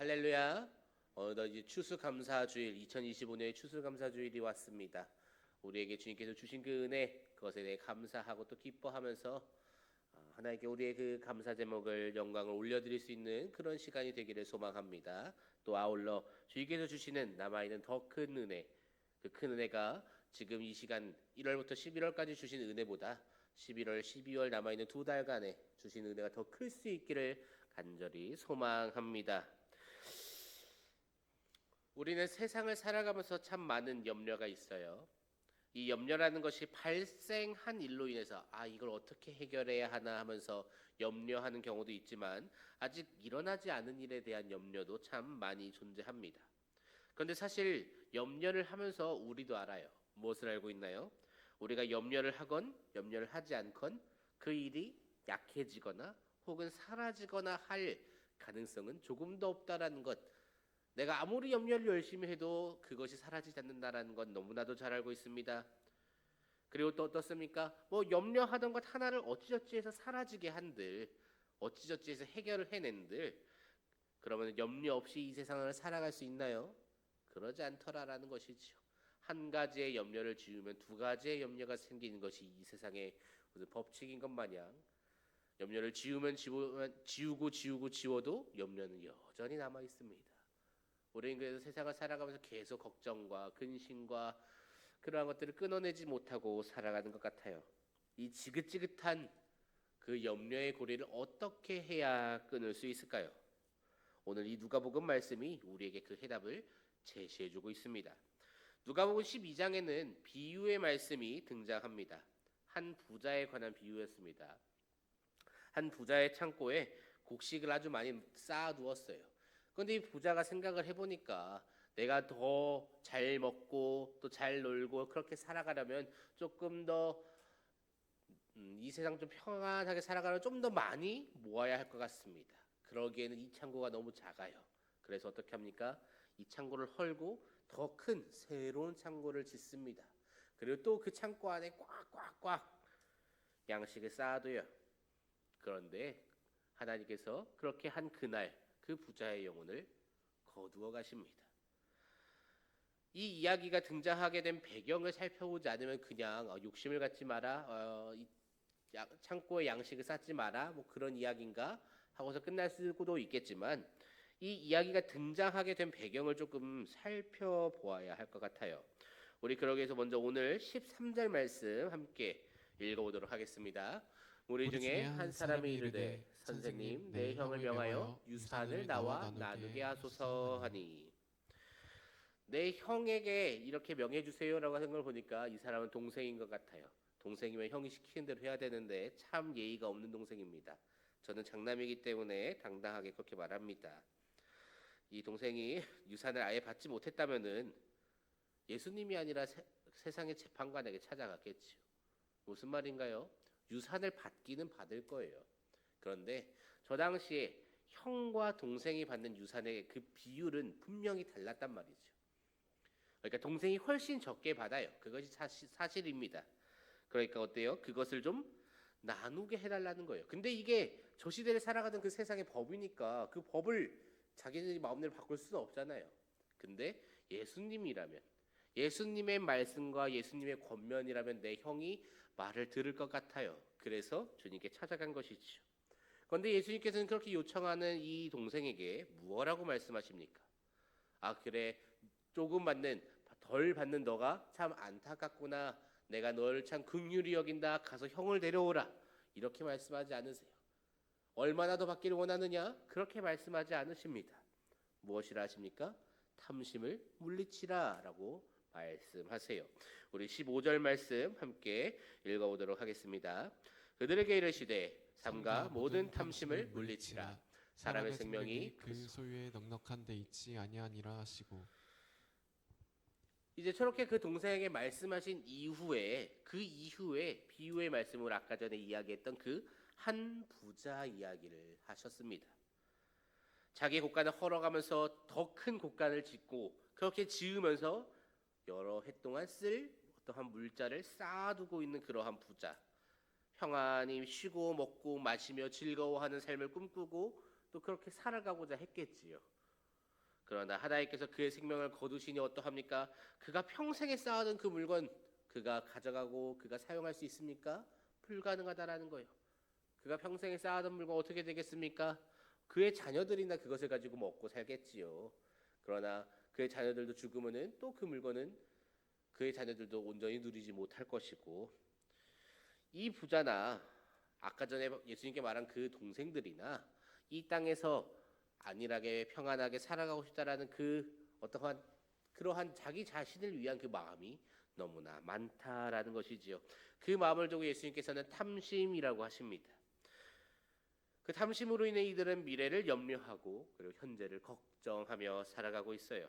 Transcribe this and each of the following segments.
할렐루야. 어느덧 추수감사주일 2025년의 추수감사주일이 왔습니다. 우리에게 주님께서 주신 그 은혜 그것에 대해 감사하고 또 기뻐하면서 어, 하나님께 우리의 그 감사 제목을 영광을 올려드릴 수 있는 그런 시간이 되기를 소망합니다. 또 아울러 주님께서 주시는 남아 있는 더 큰 은혜, 그 큰 은혜가 지금 이 시간 1월부터 11월까지 주신 은혜보다 11월, 12월 남아 있는 두 달간에 주신 은혜가 더 클 수 있기를 간절히 소망합니다. 우리는 세상을 살아가면서 참 많은 염려가 있어요. 이 염려라는 것이 발생한 일로 인해서 아 이걸 어떻게 해결해야 하나 하면서 염려하는 경우도 있지만 아직 일어나지 않은 일에 대한 염려도 참 많이 존재합니다. 그런데 사실 염려를 하면서 우리도 알아요. 무엇을 알고 있나요? 우리가 염려를 하건 염려를 하지 않건 그 일이 약해지거나 혹은 사라지거나 할 가능성은 조금 더 없다라는 것. 내가 아무리 염려를 열심히 해도 그것이 사라지지 않는다라는 건 너무나도 잘 알고 있습니다. 그리고 또 어떻습니까? 뭐 염려하던 것 하나를 어찌저찌해서 사라지게 한들 어찌저찌해서 해결을 해낸들 그러면 염려 없이 이 세상을 살아갈 수 있나요? 그러지 않더라라는 것이지요. 한 가지의 염려를 지우면 두 가지의 염려가 생기는 것이 이 세상의 무슨 법칙인 것 마냥 염려를 지우면 지우면 지우고 지우고 지워도 염려는 여전히 남아 있습니다. 우리는 그래서 세상을 살아가면서 계속 걱정과 근심과 그러한 것들을 끊어내지 못하고 살아가는 것 같아요. 이 지긋지긋한 그 염려의 고리를 어떻게 해야 끊을 수 있을까요? 오늘 이 누가복음 말씀이 우리에게 그 해답을 제시해 주고 있습니다. 누가복음 12장에는 비유의 말씀이 등장합니다. 한 부자에 관한 비유였습니다. 한 부자의 창고에 곡식을 아주 많이 쌓아 두었어요. 그런데 이 부자가 생각을 해보니까 내가 더 잘 먹고 또 잘 놀고 그렇게 살아가려면 조금 더 음, 이 세상 좀 평안하게 살아가려면 좀더 많이 모아야 할 것 같습니다. 그러기에는 이 창고가 너무 작아요. 그래서 어떻게 합니까? 이 창고를 헐고 더 큰 새로운 창고를 짓습니다. 그리고 또 그 창고 안에 꽉꽉꽉 양식을 쌓아둬요. 그런데 하나님께서 그렇게 한 그날 그 부자의 영혼을 거두어 가십니다. 이 이야기가 등장하게 된 배경을 살펴보지 않으면 그냥 어, 욕심을 갖지 마라, 어, 창고에 양식을 쌓지 마라, 뭐 그런 이야기인가 하고서 끝날 수도 있겠지만 이 이야기가 등장하게 된 배경을 조금 살펴보아야 할 것 같아요. 우리 그러기 위해서 먼저 오늘 13절 말씀 함께 읽어보도록 하겠습니다. 우리 중에 한 사람이 이르되 선생님 내 형을 명하여 유산을 나와 나누게 하소서 하니 내 형에게 이렇게 명해 주세요라고 하는 걸 보니까 이 사람은 동생인 것 같아요. 동생이면 형이 시키는 대로 해야 되는데 참 예의가 없는 동생입니다. 저는 장남이기 때문에 당당하게 그렇게 말합니다. 이 동생이 유산을 아예 받지 못했다면은 예수님이 아니라 세, 세상의 재판관에게 찾아갔겠지요. 무슨 말인가요? 유산을 받기는 받을 거예요. 그런데 저 당시에 형과 동생이 받는 유산의 그 비율은 분명히 달랐단 말이죠. 그러니까 동생이 훨씬 적게 받아요. 그것이 사실, 사실입니다. 그러니까 어때요? 그것을 좀 나누게 해달라는 거예요. 근데 이게 저 시대를 살아가던 그 세상의 법이니까 그 법을 자기들이 마음대로 바꿀 수는 없잖아요. 근데 예수님이라면 예수님의 말씀과 예수님의 권면이라면 내 형이 말을 들을 것 같아요. 그래서 주님께 찾아간 것이죠. 그런데 예수님께서는 그렇게 요청하는 이 동생에게 무엇라고 말씀하십니까? 아 그래 조금 받는 덜 받는 너가 참 안타깝구나. 내가 너를 참 긍휼히 여긴다. 가서 형을 데려오라. 이렇게 말씀하지 않으세요. 얼마나 더 받기를 원하느냐? 그렇게 말씀하지 않으십니다. 무엇이라 하십니까? 탐심을 물리치라라고 말씀하세요. 우리 15절 말씀 함께 읽어보도록 하겠습니다. 그들에게 이르시되 삼가 모든 탐심을 물리치라. 사람의 생명이 그 소유에 넉넉한 데 있지 아니하니라 하시고 이제 저렇게 그 동생에게 말씀하신 이후에 그 이후에 비유의 말씀을 아까 전에 이야기했던 그 한 부자 이야기를 하셨습니다. 자기 곳간을 헐어가면서 더 큰 곳간을 짓고 그렇게 지으면서 여러 해 동안 쓸 어떠한 물자를 쌓아두고 있는 그러한 부자. 평안히 쉬고 먹고 마시며 즐거워하는 삶을 꿈꾸고 또 그렇게 살아가고자 했겠지요. 그러나 하나님께서 그의 생명을 거두시니 어떠합니까? 그가 평생에 쌓아둔 그 물건 그가 가져가고 그가 사용할 수 있습니까? 불가능하다라는 거예요. 그가 평생에 쌓아둔 물건 어떻게 되겠습니까? 그의 자녀들이나 그것을 가지고 먹고 살겠지요. 그러나 그의 자녀들도 죽으면은 또 그 물건은 그의 자녀들도 온전히 누리지 못할 것이고 이 부자나 아까 전에 예수님께 말한 그 동생들이나 이 땅에서 안일하게 평안하게 살아가고 싶다라는 그 어떠한 그러한 자기 자신을 위한 그 마음이 너무나 많다라는 것이지요. 그 마음을 두고 예수님께서는 탐심이라고 하십니다. 그 탐심으로 인해 이들은 미래를 염려하고 그리고 현재를 걱정하며 살아가고 있어요.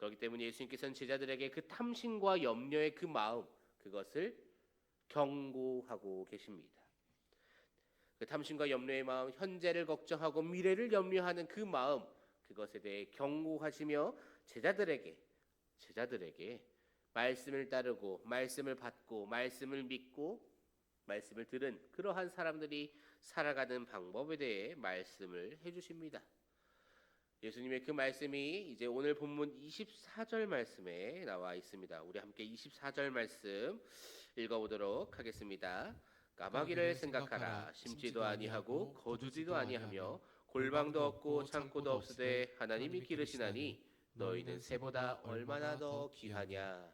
그렇기 때문에 예수님께서는 제자들에게 그 탐심과 염려의 그 마음 그것을 경고하고 계십니다. 그 탐심과 염려의 마음, 현재를 걱정하고 미래를 염려하는 그 마음 그것에 대해 경고하시며 제자들에게 제자들에게 말씀을 따르고 말씀을 받고 말씀을 믿고 말씀을 들은 그러한 사람들이 살아가는 방법에 대해 말씀을 해 주십니다. 예수님의 그 말씀이 이제 오늘 본문 24절 말씀에 나와 있습니다. 우리 함께 24절 말씀 읽어보도록 하겠습니다. 까마귀를 생각하라 심지도 아니하고 거두지도 아니하며 골방도 없고 창고도 없으되 하나님이 기르시나니 너희는 새보다 얼마나 더 귀하냐.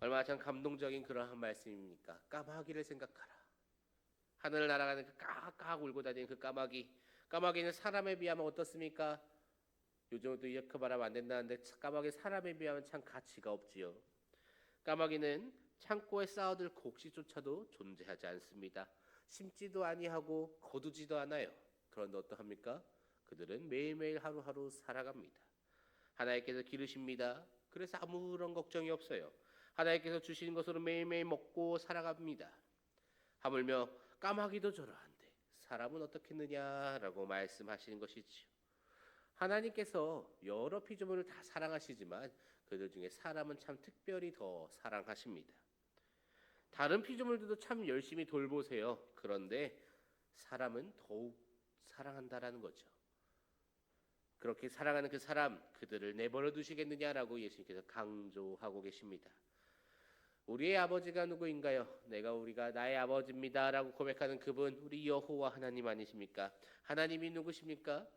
얼마나 참 감동적인 그러한 말씀입니까? 까마귀를 생각하라. 하늘을 날아가는 그 까깍 울고 다니는 그 까마귀. 까마귀는 사람에 비하면 어떻습니까? 요즘도 이렇게 말하면 안 된다는데 까마귀 사람에 비하면 참 가치가 없지요. 까마귀는 창고에 쌓아둘 곡식조차도 존재하지 않습니다. 심지도 아니하고 거두지도 않아요. 그런데 어떠합니까? 그들은 매일매일 하루하루 살아갑니다. 하나님께서 기르십니다. 그래서 아무런 걱정이 없어요. 하나님께서 주신 것으로 매일매일 먹고 살아갑니다. 하물며 까마귀도 저러한데 사람은 어떻겠느냐라고 말씀하시는 것이지요. 하나님께서 여러 피조물을 다 사랑하시지만 그들 중에 사람은 참 특별히 더 사랑하십니다. 다른 피조물들도 참 열심히 돌보세요. 그런데 사람은 더욱 사랑한다라는 거죠. 그렇게 사랑하는 그 사람 그들을 내버려 두시겠느냐라고 예수님께서 강조하고 계십니다. 우리의 아버지가 누구인가요? 내가 우리가 나의 아버지입니다라고 고백하는 그분 우리 여호와 하나님 아니십니까? 하나님이 누구십니까?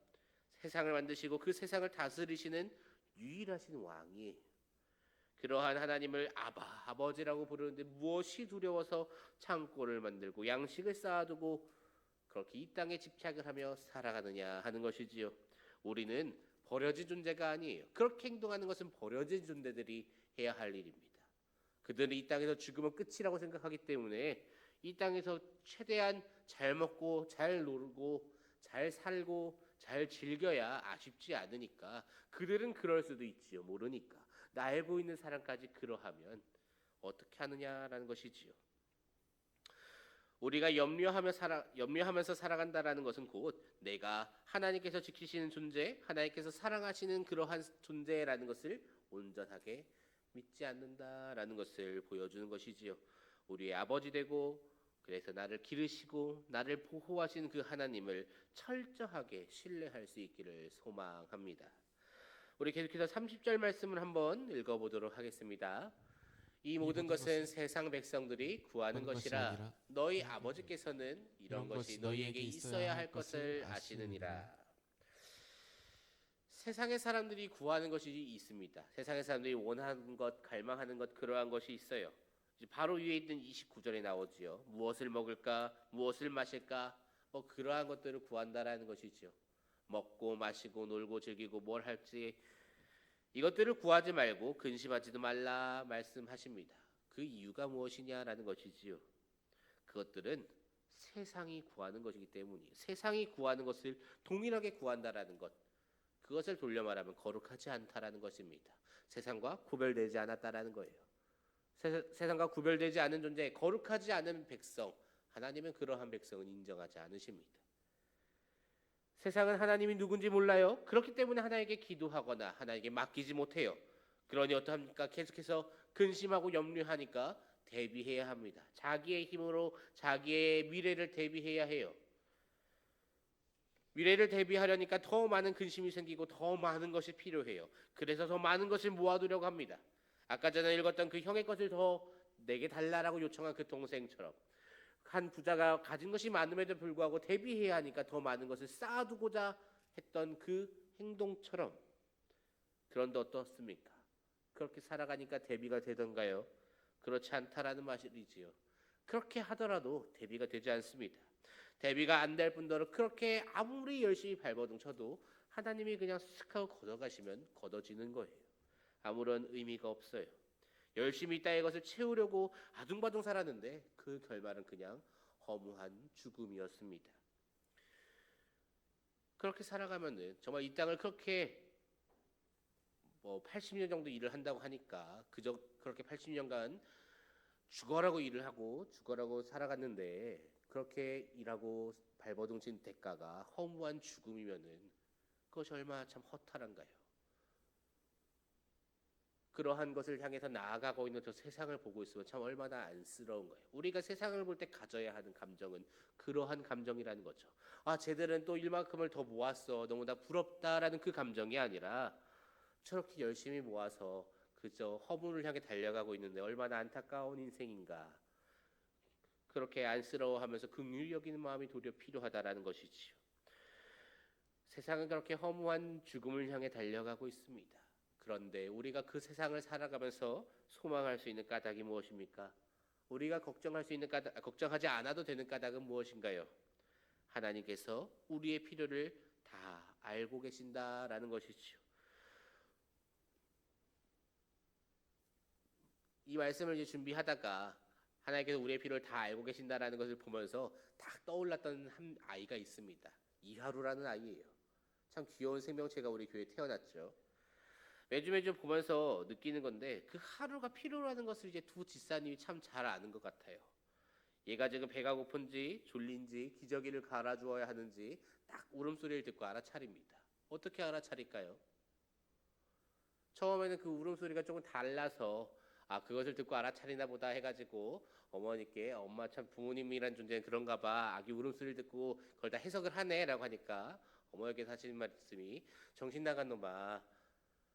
세상을 만드시고 그 세상을 다스리시는 유일하신 왕이에요. 그러한 하나님을 아바 아버지라고 부르는데 무엇이 두려워서 창고를 만들고 양식을 쌓아두고 그렇게 이 땅에 집착을 하며 살아가느냐 하는 것이지요. 우리는 버려진 존재가 아니에요. 그렇게 행동하는 것은 버려진 존재들이 해야 할 일입니다. 그들은 이 땅에서 죽으면 끝이라고 생각하기 때문에 이 땅에서 최대한 잘 먹고 잘 놀고 잘 살고 잘 즐겨야 아쉽지 않으니까 그들은 그럴 수도 있지요. 모르니까. 나 알고 있는 사람까지 그러하면 어떻게 하느냐라는 것이지요. 우리가 염려하며 살아 염려하면서 살아간다라는 것은 곧 내가 하나님께서 지키시는 존재, 하나님께서 사랑하시는 그러한 존재라는 것을 온전하게 믿지 않는다라는 것을 보여주는 것이지요. 우리의 아버지 되고 그래서 나를 기르시고 나를 보호하신 그 하나님을 철저하게 신뢰할 수 있기를 소망합니다. 우리 계속해서 30절 말씀을 한번 읽어보도록 하겠습니다. 이 모든 것은 세상 백성들이 구하는 것이라 너희 아버지께서는 이런 것이 너희에게 있어야 할 것을 아시느니라. 세상의 사람들이 구하는 것이 있습니다. 세상의 사람들이 원하는 것, 갈망하는 것 그러한 것이 있어요. 바로 위에 있는 29절에 나오지요. 무엇을 먹을까? 무엇을 마실까? 뭐 그러한 것들을 구한다라는 것이지요. 먹고 마시고 놀고 즐기고 뭘 할지 이것들을 구하지 말고 근심하지도 말라 말씀하십니다. 그 이유가 무엇이냐라는 것이지요. 그것들은 세상이 구하는 것이기 때문이에요. 세상이 구하는 것을 동일하게 구한다라는 것. 그것을 돌려 말하면 거룩하지 않다라는 것입니다. 세상과 구별되지 않았다라는 거예요. 세, 세상과 구별되지 않은 존재, 거룩하지 않은 백성, 하나님은 그러한 백성은 인정하지 않으십니다. 세상은 하나님이 누군지 몰라요. 그렇기 때문에 하나님께 기도하거나 하나님께 맡기지 못해요. 그러니 어떠합니까? 계속해서 근심하고 염려하니까 대비해야 합니다. 자기의 힘으로 자기의 미래를 대비해야 해요. 미래를 대비하려니까 더 많은 근심이 생기고 더 많은 것이 필요해요. 그래서 더 많은 것을 모아두려고 합니다. 아까 전에 읽었던 그 형의 것을 더 내게 달라라고 요청한 그 동생처럼 한 부자가 가진 것이 많음에도 불구하고 대비해야 하니까 더 많은 것을 쌓아두고자 했던 그 행동처럼 그런데 어떻습니까? 그렇게 살아가니까 대비가 되던가요? 그렇지 않다라는 말이지요. 그렇게 하더라도 대비가 되지 않습니다. 대비가 안될 뿐더러 그렇게 아무리 열심히 발버둥 쳐도 하나님이 그냥 쓱 하고 걷어가시면 걷어지는 거예요. 아무런 의미가 없어요. 열심히 있다의 것을 채우려고 아둥바둥 살았는데 그 결말은 그냥 허무한 죽음이었습니다. 그렇게 살아가면은 정말 이 땅을 그렇게 뭐 80년 정도 일을 한다고 하니까 그저 그렇게 80년간 죽어라고 일을 하고 죽어라고 살아갔는데 그렇게 일하고 발버둥 친 대가가 허무한 죽음이면은 그것이 얼마나 참 허탈한가요? 그러한 것을 향해서 나아가고 있는 저 세상을 보고 있으면 참 얼마나 안쓰러운 거예요. 우리가 세상을 볼 때 가져야 하는 감정은 그러한 감정이라는 거죠. 아, 쟤들은 또 일만큼을 더 모았어. 너무나 부럽다라는 그 감정이 아니라 저렇게 열심히 모아서 그저 허물을 향해 달려가고 있는데 얼마나 안타까운 인생인가. 그렇게 안쓰러워하면서 긍휼히 여기는 마음이 도리어 필요하다라는 것이지요. 세상은 그렇게 허무한 죽음을 향해 달려가고 있습니다. 그런데 우리가 그 세상을 살아가면서 소망할 수 있는 까닭이 무엇입니까? 우리가 걱정할 수 있는 까닭, 걱정하지 않아도 되는 까닭은 무엇인가요? 하나님께서 우리의 필요를 다 알고 계신다라는 것이지요. 이 말씀을 이제 준비하다가 하나님께서 우리의 필요를 다 알고 계신다라는 것을 보면서 딱 떠올랐던 한 아이가 있습니다. 이하루라는 아이예요. 참 귀여운 생명체가 우리 교회에 태어났죠. 매주 매주 보면서 느끼는 건데 그 하루가 필요라는 것을 이제 두 집사님이 참 잘 아는 것 같아요. 얘가 지금 배가 고픈지 졸린지 기저귀를 갈아주어야 하는지 딱 울음소리를 듣고 알아차립니다. 어떻게 알아차릴까요? 처음에는 그 울음소리가 조금 달라서 아 그것을 듣고 알아차리나 보다 해가지고 어머니께 엄마 참 부모님이란 존재는 그런가 봐 아기 울음소리를 듣고 그걸 다 해석을 하네라고 하니까 어머니께서 하시는 말씀이 정신 나간 놈아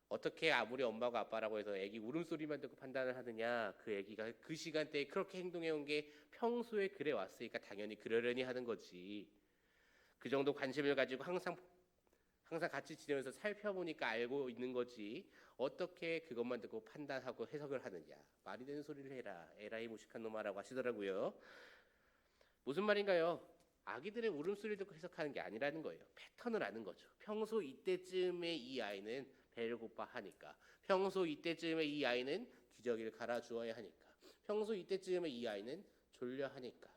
어떻게 아무리 엄마가 아빠라고 해서 애기 울음소리만 듣고 판단을 하느냐 그 애기가 그 시간대에 그렇게 행동해 온 게 평소에 그래 왔으니까 당연히 그러려니 하는 거지. 그 정도 관심을 가지고 항상 항상 같이 지내면서 살펴보니까 알고 있는 거지 어떻게 그것만 듣고 판단하고 해석을 하느냐. 말이 되는 소리를 해라. 에라이 무식한 놈아라고 하시더라고요. 무슨 말인가요? 아기들의 울음소리 듣고 해석하는 게 아니라는 거예요. 패턴을 아는 거죠. 평소 이때쯤에 이 아이는 배를 고파 하니까 평소 이때쯤에 이 아이는 기저귀를 갈아 주어야 하니까 평소 이때쯤에 이 아이는 졸려 하니까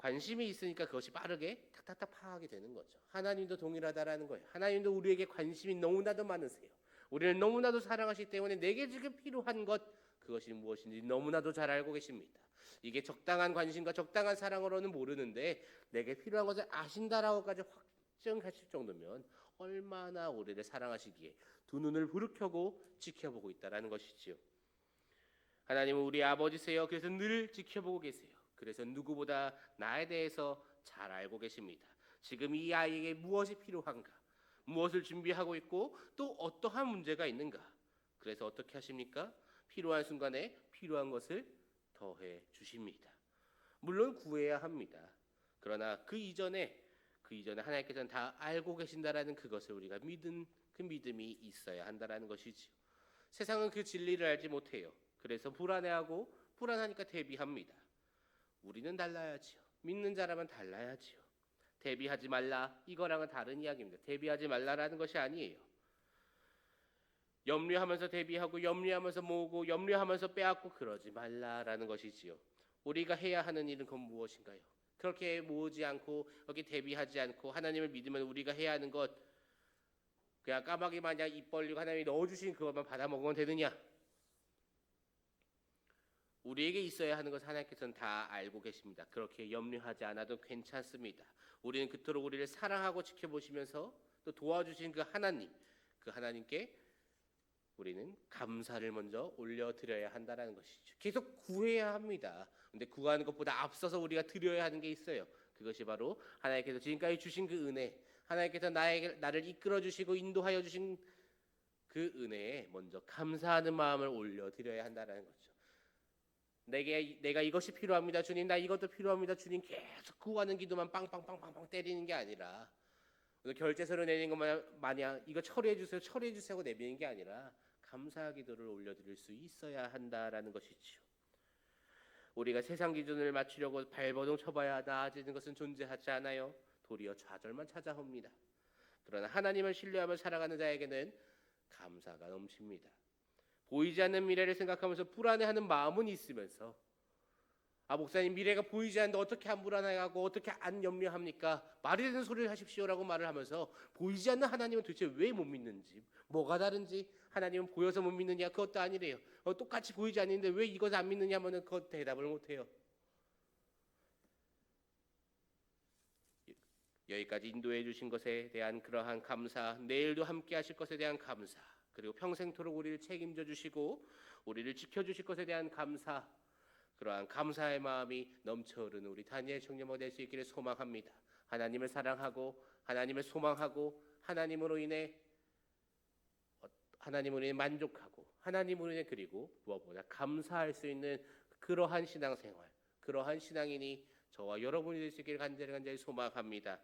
관심이 있으니까 그것이 빠르게 탁탁탁 파악이 되는 거죠. 하나님도 동일하다라는 거예요. 하나님도 우리에게 관심이 너무나도 많으세요. 우리를 너무나도 사랑하시기 때문에 내게 지금 필요한 것 그것이 무엇인지 너무나도 잘 알고 계십니다. 이게 적당한 관심과 적당한 사랑으로는 모르는데 내게 필요한 것을 아신다라고까지 확정하실 정도면 얼마나 우리를 사랑하시기에 두 눈을 부르켜고 지켜보고 있다라는 것이지요. 하나님은 우리 아버지세요. 그래서 늘 지켜보고 계세요. 그래서 누구보다 나에 대해서 잘 알고 계십니다. 지금 이 아이에게 무엇이 필요한가? 무엇을 준비하고 있고 또 어떠한 문제가 있는가? 그래서 어떻게 하십니까? 필요한 순간에 필요한 것을 더해 주십니다. 물론 구해야 합니다. 그러나 그 이전에 그 이전에 하나님께서는 다 알고 계신다라는 그것을 우리가 믿은 그 믿음이 있어야 한다라는 것이지요. 세상은 그 진리를 알지 못해요. 그래서 불안해하고 불안하니까 대비합니다. 우리는 달라야지요. 믿는 자라면 달라야지요. 대비하지 말라 이거랑은 다른 이야기입니다. 대비하지 말라라는 것이 아니에요. 염려하면서 대비하고 염려하면서 모으고 염려하면서 빼앗고 그러지 말라라는 것이지요. 우리가 해야 하는 일은 그건 무엇인가요? 그렇게 모으지 않고 여기 대비하지 않고 하나님을 믿으면 우리가 해야 하는 것 그냥 까마귀 마냥 입 벌리고 하나님이 넣어주신 그것만 받아 먹으면 되느냐? 우리에게 있어야 하는 것 하나님께서는 다 알고 계십니다. 그렇게 염려하지 않아도 괜찮습니다. 우리는 그토록 우리를 사랑하고 지켜보시면서 또 도와주신 그 하나님, 그 하나님께 우리는 감사를 먼저 올려드려야 한다는 것이죠. 계속 구해야 합니다. 근데 구하는 것보다 앞서서 우리가 드려야 하는 게 있어요. 그것이 바로 하나님께서 지금까지 주신 그 은혜, 하나님께서 나에게 나를 이끌어 주시고 인도하여 주신 그 은혜에 먼저 감사하는 마음을 올려드려야 한다는 거죠. 내게 내가 이것이 필요합니다, 주님. 나 이것도 필요합니다, 주님. 계속 구하는 기도만 빵빵빵빵빵 때리는 게 아니라 오늘 결제서를 내는 것만 마냥 이거 처리해 주세요, 처리해 주세요 하고 내미는 게 아니라 감사 기도를 올려 드릴 수 있어야 한다라는 것이지요. 우리가 세상 기준을 맞추려고 발버둥 쳐봐야 나아지는 것은 존재하지 않아요. 도리어 좌절만 찾아옵니다. 그러나 하나님을 신뢰하며 살아가는 자에게는 감사가 넘칩니다. 보이지 않는 미래를 생각하면서 불안해하는 마음은 있으면서 아 목사님 미래가 보이지 않는데 어떻게 안 불안해하고 어떻게 안 염려합니까? 말이 되는 소리를 하십시오라고 말을 하면서 보이지 않는 하나님은 도대체 왜 못 믿는지 뭐가 다른지 하나님은 보여서 못 믿느냐 그것도 아니래요. 어, 똑같이 보이지 않는데 왜 이것 안 믿느냐 하면은 그것 대답을 못 해요. 여기까지 인도해 주신 것에 대한 그러한 감사, 내일도 함께 하실 것에 대한 감사, 그리고 평생토록 우리를 책임져 주시고 우리를 지켜 주실 것에 대한 감사, 그러한 감사의 마음이 넘쳐 흐르는 우리 다니엘 청년모 될수 있기를 소망합니다. 하나님을 사랑하고 하나님을 소망하고 하나님으로 인해 어, 하나님으로 인해 만족하고 하나님으로 인해 그리고 무엇보다 감사할 수 있는 그러한 신앙생활, 그러한 신앙인이 저와 여러분이 될 수 있기를 간절히 간절히 소망합니다.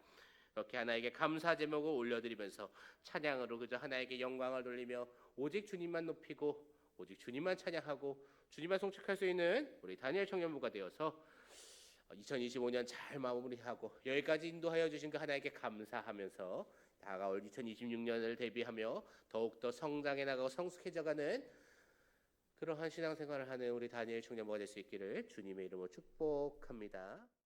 이렇게 하나에게 감사 제목을 올려드리면서 찬양으로 그저 하나에게 영광을 돌리며 오직 주님만 높이고 오직 주님만 찬양하고 주님만 송축할 수 있는 우리 다니엘 청년부가 되어서 2025년 잘 마무리하고 여기까지 인도하여 주신 그 하나님께 감사하면서 다가올 2026년을 대비하며 더욱더 성장해 나가고 성숙해져가는 그러한 신앙생활을 하는 우리 다니엘 청년부가 될 수 있기를 주님의 이름으로 축복합니다.